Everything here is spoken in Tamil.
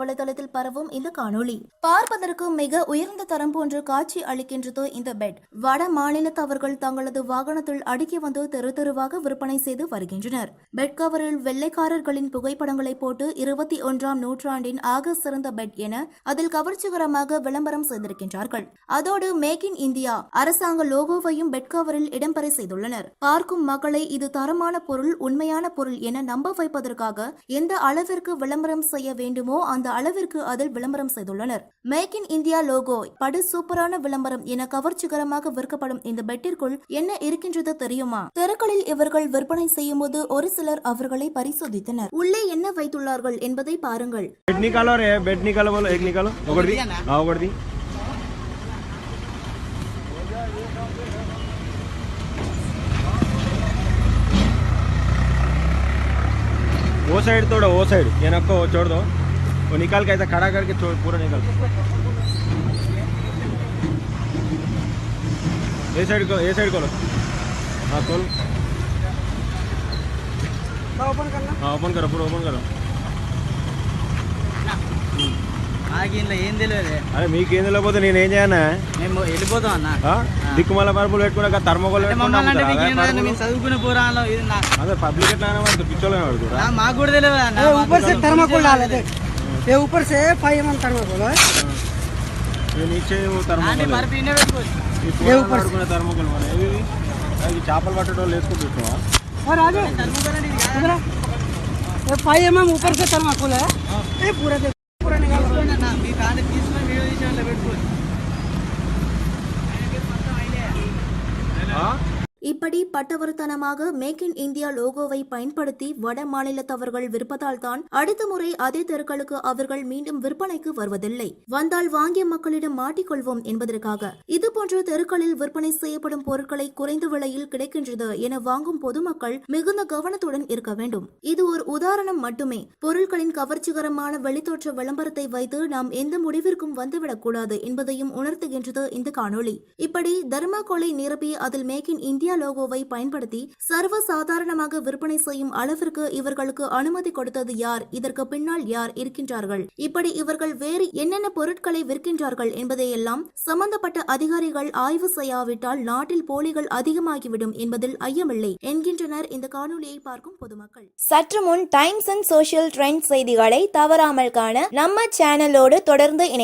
வலைதளத்தில் பரவும் இந்த காணொளி. பார்ப்பதற்கு மிக உயர்ந்த தரம் போன்று காட்சி அளிக்கின்றது இந்த பெட். வட மாநிலத்தவர்கள் தங்களது வாகனத்தில் அடுக்கி வந்து தெரு தெருவாக விற்பனை செய்து வருகின்றனர். பெட் கவரில் வெள்ளைக்காரர்களின் புகைப்படங்களை போட்டு இருபத்தி ஒன்றாம் நூற்றாண்டின் ஆக சிறந்த பெட் என அதில் கவர்ச்சிகரமாக விளம்பரம் செய்திருக்கின்றார்கள். அதோடு மேக் இன் இந்தியா அரசாங்க லோகோவையும் பெட் கவரில் இடம்பெற செய்துள்ளனர். பார்க்கும் மக்களை இது தரமான பொருள் உண்மையான பொருள் என நம்ப வைப்பதற்காக எந்த அளவிற்கு விளம்பரம் செய்ய வேண்டுமோ அந்த அந்த அளவிற்கு அதில் விளம்பரம் செய்துள்ளனர். மேக் இன் இந்தியா லோகோ படு சூப்பரான விளம்பரம் என கவர்ச்சிகரமாக விற்கப்படும் இந்த பெட்டிற்குள் என்ன இருக்கின்றது தெரியுமா? தெருக்களில் இவர்கள் விற்பனை செய்யும் போது ஒரு சிலர் அவர்களை பரிசோதித்தனர். உள்ளே என்ன வைத்துள்ளார்கள் என்பதை பாருங்கள். वो साइड तोड़ो वो साइड ये नको वो निकाल के ऐसा खड़ा करके छोड़ पूरा निकाल ये साइड को ये साइड खोलो हाँ खोल हाँ ओपन करो पूरा ओपन करो మాకు ఇంట్లో ఏం తెలియదు అరే మీకేం తెలియకపోతే నేనేం చేయనా మేము వెళ్ళిపోతాం అన్న ఆ? దిక్కుమాల పరుపులు పెట్టుకున్నాక థర్మోకోల్ అంటే మమ్మల్ని అంటే మీకు ఏం తెలియదు మేము చదువుకునే పోరాలో ఇది నా అదే పబ్లిక్ ఎట్లా పడుతుంది పిచ్చోళ్ళే పడుతురా నా- మాకు కూడా తెలియదు అన్న ये మాకు ऊपर से చదువుకునే थर्माकोल डाले పోరాలో. देख ये ऊपर से फाइव एम थर्माकोल है నీచే నాని థర్మోకోల్ మరి పీనే పెట్టుకోవచ్చు ఈ ऊपर పడుకునే థర్మోకోల్ మన ఇవి అవి చేపలు పట్టేటోళ్ళు వేసుకుంటున్నావా और आगे చదువుకోవాలంటే ఇది కాదు. इधर आ। ये फाइव एम ऊपर से थर्माकोल है ये पूरा இப்படி பட்டவர்த்தனமாக மேக் இன் இந்தியா லோகோவை பயன்படுத்தி வட மாநிலத்தவர்கள் விற்பதால் தான் அடுத்த முறை அதே தெருக்களுக்கு அவர்கள் மீண்டும் விற்பனைக்கு வருவதில்லை. வந்தால் வாங்கிய மக்களிடம் மாட்டிக்கொள்வோம் என்பதற்காக. இதுபோன்ற தெருக்களில் விற்பனை செய்யப்படும் பொருட்களை குறைந்த விலையில் கிடைக்கின்றது என வாங்கும் பொதுமக்கள் மிகுந்த கவனத்துடன் இருக்க வேண்டும். இது ஒரு உதாரணம் மட்டுமே. பொருட்களின் கவர்ச்சிகரமான வெளித்தோற்ற விளம்பரத்தை வைத்து நாம் எந்த முடிவிற்கும் வந்துவிடக்கூடாது என்பதையும் உணர்த்துகின்றது இந்த காணொளி. இப்படி தர்மாகோலை நிரப்பி அதில் மேக் இன் இந்தியா லோகோவை பயன்படுத்தி சர்வ சாதாரணமாக விற்பனை செய்யும் அளவிற்கு இவர்களுக்கு அனுமதி கொடுத்தது யார்? இதற்கு பின்னால் யார் இருக்கின்றார்கள்? இப்படி இவர்கள் வேறு என்னென்ன பொருட்களை விற்கின்றார்கள் என்பதையெல்லாம் சம்பந்தப்பட்ட அதிகாரிகள் ஆய்வு செய்யாவிட்டால் நாட்டில் போலிகள் அதிகமாகிவிடும் என்பதில் ஐயமில்லை என்கின்றனர் இந்த காணொலியை பார்க்கும் பொதுமக்கள். சற்று முன் டைம்ஸ் அண்ட் சோஷியல் ட்ரெண்ட் செய்திகளை தவறாமல் காண நம்ம சேனலோடு தொடர்ந்து இணை